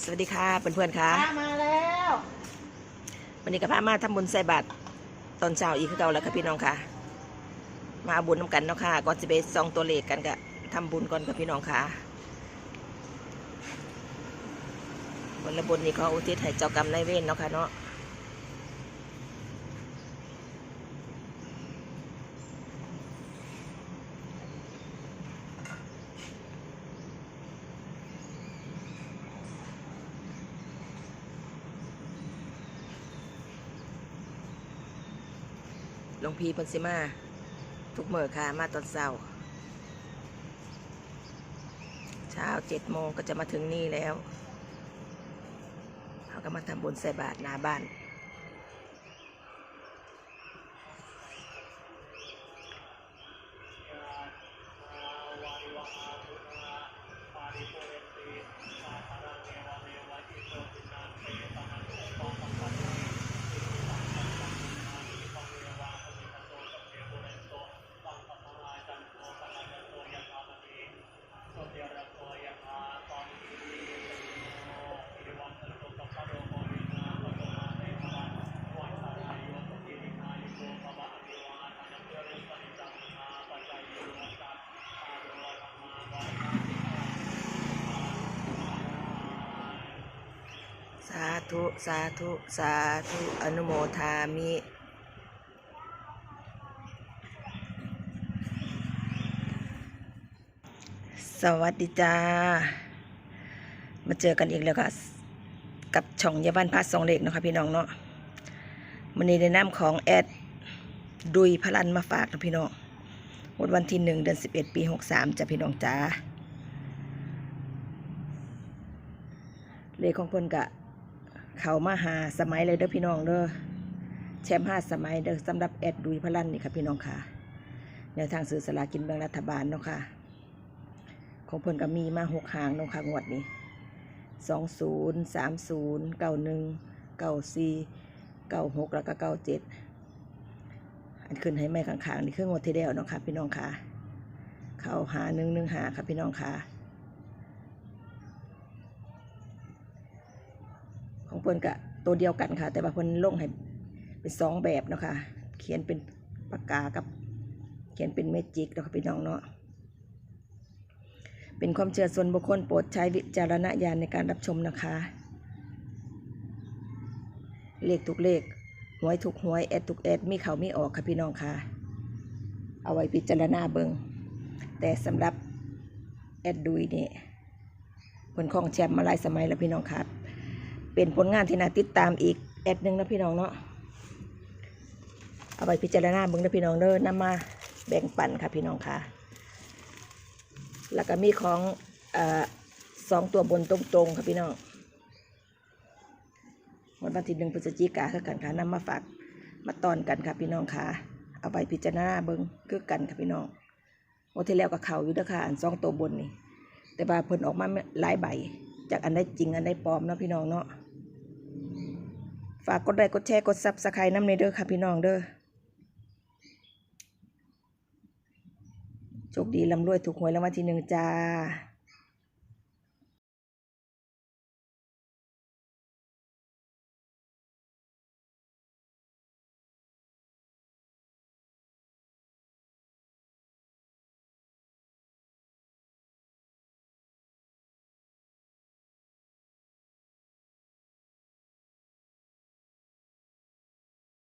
สวัสดีค่ะเพื่อนๆค่ะป้ามาแล้ววันนี้กับพามาทำบุญใส่บาตรตอนเช้าอีกคือเก่าแล้วค่ะพี่น้องค่ะมาเอาบุญน้ำกันเนาะค่ะก่อนจะไปซองตัวเลขกันก็ทำบุญก่อนกับพี่น้องค่ะวันละบุญนี้เขาอุทิศให้เจ้ากรรมนายเวรเนาะค่ะเนาะ ลวงพีเพันสิมา ทุกเมื่อค่ะมาตอนเช้าเช้าเจ็ดโมงก็จะมาถึงนี่แล้ว เขาก็มาทำบุญใส่บาตรหน้าบ้าน สาธุ สาธุ สาธุ อนุโมทามิสวัสดีจ้า มาเจอกันอีกแล้วค่ะ กับช่องยาบ้านพาสองเล็กนะคะพี่น้องเนาะมันนี้ในน้ำของแอดดุยพลันมาฝากนะพี่น้องวันวันที่หนึ่งเดือนสิบเอ็ดปีหกสามจ้ะพี่น้องจ้าเลขของเพิ่นกะ เขามาหาสมัยเลยเด้อพี่น้องเด้อแชมป์ห้าสมัยเด้อสำหรับแอดดุยพลันนี่ค่ะพี่น้องค่ะแนวทางซื้อสลากินแบ่งรัฐบาลเนาะค่ะ ของเพิ่นก็มีมาหกหางเนาะค่ะงวดนี้สองศูนย์สามศูนย์เก้าหนึ่งเก้าสี่เก้าหกแล้วก็เก้าเจ็ดอันขึ้นให้แม่ข้างๆนี่คืองวดที่แล้วเนาะค่ะพี่น้องค่ะ เขาหาหนึ่งหนึ่งหาค่ะพี่น้องค่ะ ของ เพิ่นกะตัวเดียวกันค่ะ แต่ว่าเพิ่นลงให้เป็นสองแบบเนาะค่ะเขียนเป็นปากกากับ เขียนเป็นเมจิกเนาะค่ะพี่น้องเนาะเป็นความเชื่อส่วนบุคคลโปรดใช้วิจารณญาณในการรับชมนะคะ เลขทุกเลขหวยทุกหวยแอดทุกแอดมีเขามีออกค่ะพี่น้องค่ะเอาไว้พิจารณาเบิงแต่สำหรับแอดดุยนี่ผลของแชมป์มาหลายสมัยแล้วพี่น้องครับ เป็นผลงานที่น่าติดตามอีกแอดหนึ่งนะพี่น้องเนาะเอาไปพิจารณาเบิ่งนะพี่น้องเด้อนำมาแบ่งปันค่ะพี่น้องค่ะ แล้วก็มีของอสองตัวบนตรงๆค่ะพี่น้องวันวันที่หนึ่งพฤศจิกาคือกันค่ะนำมาฝากมาตอนกันค่ะพี่น้องค่ะ เอาไปพิจารณาเบิ่งคือกันค่ะพี่น้องงวันที่แล้วก็เข่าอยู่เด้อค่ะอันสองตัวบนนี่แต่ว่าเพิ่นออกมาหลายใบ จากอันได้จริงอันได้ปลอมเนาะพี่น้องเนาะ ฝากกดไลค์กดแชร์กดซับสไครต์น้ำในเด้อค่ะพี่น้องเด้อโชคดีลำรวยถูกหวยรางวัลที่หนึ่งจ้า